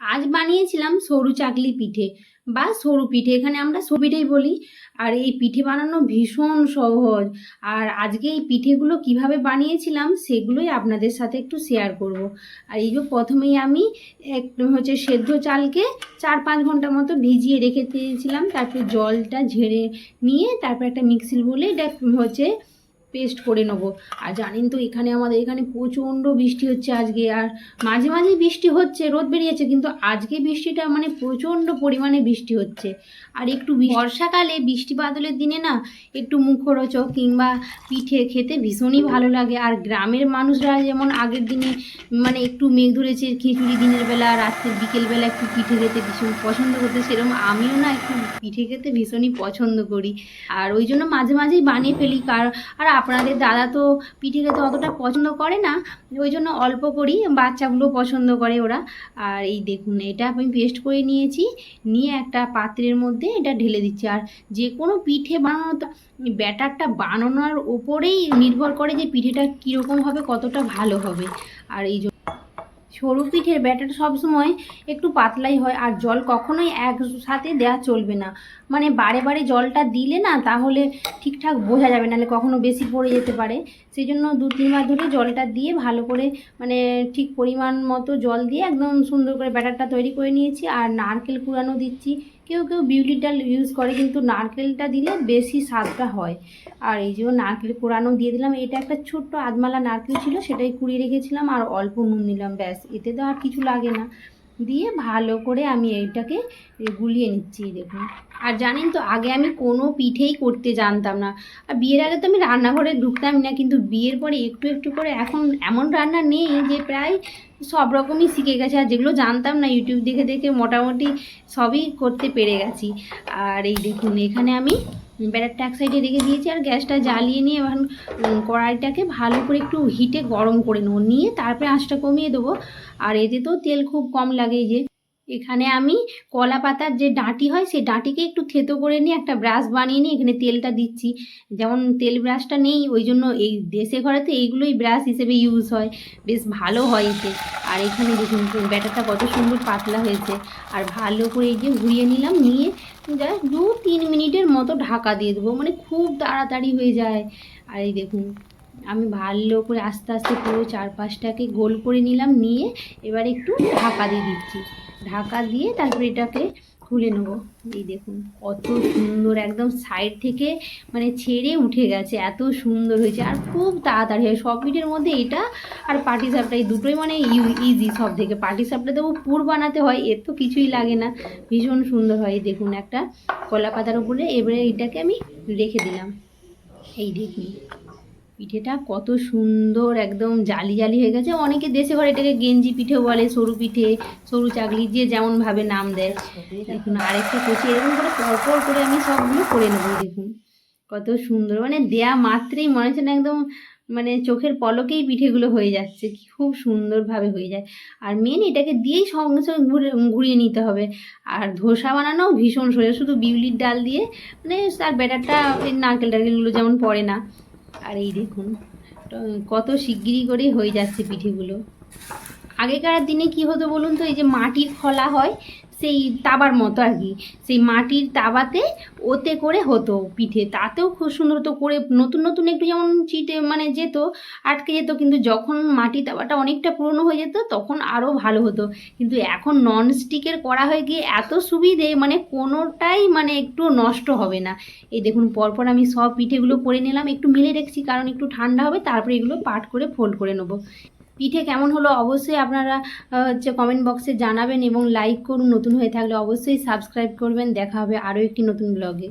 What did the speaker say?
আজ বানিয়েছিলাম সরু চাকলি পিঠে বা সরু পিঠে, এখানে আমরা পিঠেই বলি। আর এই পিঠে বানানো ভীষণ সহজ। আর আজকে এই পিঠেগুলো কীভাবে বানিয়েছিলাম সেগুলোই আপনাদের সাথে একটু শেয়ার করব। আর এই যে প্রথমেই আমি এক হচ্ছে সেদ্ধ চালকে চার পাঁচ ঘণ্টা মতো ভিজিয়ে রেখে দিয়েছিলাম। তারপর জলটা ঝেড়ে নিয়ে তারপর একটা মিক্সির বলে এটা হচ্ছে পেস্ট করে নেব। আর জানেন তো, এখানে আমাদের, এখানে প্রচণ্ড বৃষ্টি হচ্ছে আজকে। আর মাঝে মাঝে বৃষ্টি হচ্ছে, রোদ বেরিয়েছে, কিন্তু আজকে বৃষ্টিটা মানে প্রচণ্ড পরিমাণে বৃষ্টি হচ্ছে। আর একটু বর্ষাকালে বৃষ্টি বাদলের দিনে না, একটু মুখরোচক কিংবা পিঠে খেতে ভীষণই ভালো লাগে। আর গ্রামের মানুষরা যেমন আগের দিনে মানে একটু মেঘ ধরেছে খিচুড়ি দিনের বেলা রাত্রে বিকেলবেলা একটু পিঠে খেতে ভীষণ পছন্দ করতে, সেরকম আমিও না একটু পিঠে খেতে ভীষণই পছন্দ করি। আর ওই জন্য মাঝে মাঝেই বানিয়ে ফেলি, কার, আর আপনাদের দাদা তো পিঠে খেতে অতটা পছন্দ করে না, ওই জন্য অল্প করি বাচ্চাগুলো পছন্দ করে ওরা। আর এই দেখুন, এটা আমি পেস্ট করে নিয়েছি, নিয়ে একটা পাত্রের মধ্যে এটা ঢেলে দিচ্ছি। আর যে কোনো পিঠে বানানো ব্যাটারটা বানানোর ওপরেই নির্ভর করে যে পিঠেটা কীরকম হবে, কতটা ভালো হবে। আর এই সরু পিঠের ব্যাটার সবসময় একটু পাতলাই হয় আর জল কখনোই একসাথে দেওয়া চলবে না। মানে বারে বারে জলটা দিলে না তাহলে ঠিকঠাক বোঝা যাবে, নাহলে কখনো বেশি পড়ে যেতে পারে। সেই জন্য দু তিনবার ধরে জলটা দিয়ে ভালো করে মানে ঠিক পরিমাণ মতো জল দিয়ে একদম সুন্দর করে ব্যাটারটা তৈরি করে নিয়েছি। আর নারকেল কুড়ানো দিচ্ছি। কেউ কেউ বিউলির ডাল ইউজ করে, কিন্তু নারকেলটা দিলে বেশি স্বাদটা হয়। আর এই যে নারকেল কোরানো দিয়ে দিলাম, এটা একটা ছোট্ট আধমালা নারকেল ছিল, সেটাই কুড়িয়ে রেখেছিলাম আর অল্প নুন নিলাম, ব্যাস। এতে তো আর কিছু লাগে না। দিয়ে ভালো করে আমি এইটাকে গুলিয়ে নিচ্ছি দেখুন। আর জানেন তো, আগে আমি কোনো পিঠেই করতে জানতাম না। আর বিয়ের আগে তো আমি রান্নাঘরে ঢুকতামই না, কিন্তু বিয়ের পরে একটু একটু করে, এখন এমন রান্না নেই যে প্রায় সব রকমই শিখে গেছে। আর যেগুলো জানতাম না ইউটিউব দেখে দেখে মোটামুটি সবই করতে পেরে গেছি। আর এই দেখুন, এখানে আমি ব্যাটারটা এক সাইডে রেখে দিয়েছি আর গ্যাসটা জ্বালিয়ে নিয়ে এখন কড়াইটাকে ভালো করে একটু হিটে গরম করে নেব। নিয়ে তারপরে আঁচটা কমিয়ে দেবো। আর এতে তো তেল খুব কম লাগে যে। এখানে আমি কলা পাতার যে ডাঁটি হয়, সেই ডাঁটিকে একটু থেতো করে নিয়ে একটা ব্রাশ বানিয়ে নিয়ে এখানে তেলটা দিচ্ছি। যেমন তেল ব্রাশটা নেই, ওই জন্য এই দেশে ঘরে তো এইগুলোই ব্রাশ হিসেবে ইউজ হয়। বেশ ভালো হয় এতে। আর এখানে দেখুন ব্যাটারটা কত সুন্দর পাতলা হয়েছে। আর ভালো করে এই যে ঘুরিয়ে নিলাম, নিয়ে জাস্ট দু তিন মিনিটের মতো ঢাকা দিয়ে দেবো। মানে খুব তাড়াতাড়ি হয়ে যায়। আর এই দেখুন, আমি ভালো করে আস্তে আস্তে পুরো চারপাশটাকে গোল করে নিলাম, নিয়ে এবার একটু ঢাকা দিয়ে দিচ্ছি। ঢাকা দিয়ে তারপরে এটাকে খুলে নেব। এই দেখুন, কত সুন্দর, একদম সাইড থেকে মানে ছেড়ে উঠে গেছে, এত সুন্দর হয়েছে। আর খুব তাড়াতাড়ি হয়, সব মধ্যে এটা আর পাটি সাপটা, এই দুটোই মানে ইজি সব থেকে। পাটি সাপটা দেবো পুর বানাতে হয়, এর তো কিছুই লাগে না। ভীষণ সুন্দর হয় দেখুন একটা কলা পাতার উপরে। এবারে এটাকে আমি রেখে দিলাম। এই দেখুন। পিঠেটা কত সুন্দর একদম জালি জালি হয়ে গেছে। অনেকে দেশে ঘরে এটাকে গেঞ্জি পিঠেও বলে, সরু পিঠে, সরু চাকলি, যে যেমনভাবে নাম দেয়। দেখুন, আরেকটা কচি, এরকম করে পরপর করে আমি সবগুলো করে নেব, দেখুন। কত সুন্দর মানে দেয়া মাত্রেই মনে হচ্ছে না একদম মানে চোখের পলকেই পিঠেগুলো হয়ে যাচ্ছে খুব সুন্দরভাবে হয়ে যায়। আর মেন এটাকে দিয়েই সঙ্গে সঙ্গে ঘুরে, ঘুরিয়ে নিতে হবে। আর ধোসা বানানোও ভীষণ সোজা, শুধু বিউলির ডাল দিয়ে মানে তার ব্যাটারটা নারকেল টারকেলগুলো যেমন পড়ে না। আর এই দেখুন কত শিগগিরি করে হয়ে যাচ্ছে পিঠেগুলো। আগেকার দিনে কি হতো বলুন তো, এই যে মাটির খলা হয় সেই তাবার মতো আর কি। সেই মাটির তাবাতে ওতে করে হতো পিঠে। তাতেও খুব সুন্দর হতো করে নতুন নতুন একটু যেমন চিটে মানে যেত, আটকে যেত। কিন্তু যখন মাটি তাওয়াটা অনেকটা পুরনো হয়ে যেত, তখন আরও ভালো হতো। কিন্তু এখন নন স্টিকের করা হয়ে গিয়ে এত সুবিধে মানে কোনোটাই মানে একটু নষ্ট হবে না। এই দেখুন, পরপর আমি সব পিঠেগুলো করে নিলাম। একটু মিলে রেখেছি, কারণ একটু ঠান্ডা হবে, তারপরে এগুলো পাট করে ফোল্ড করে নেব। পিঠে কেমন হলো অবশ্যই আপনারা হচ্ছে কমেন্ট বক্সে জানাবেন এবং লাইক করুন। নতুন হয়ে থাকলে অবশ্যই সাবস্ক্রাইব করবেন। দেখা হবে আরও একটি নতুন ব্লগে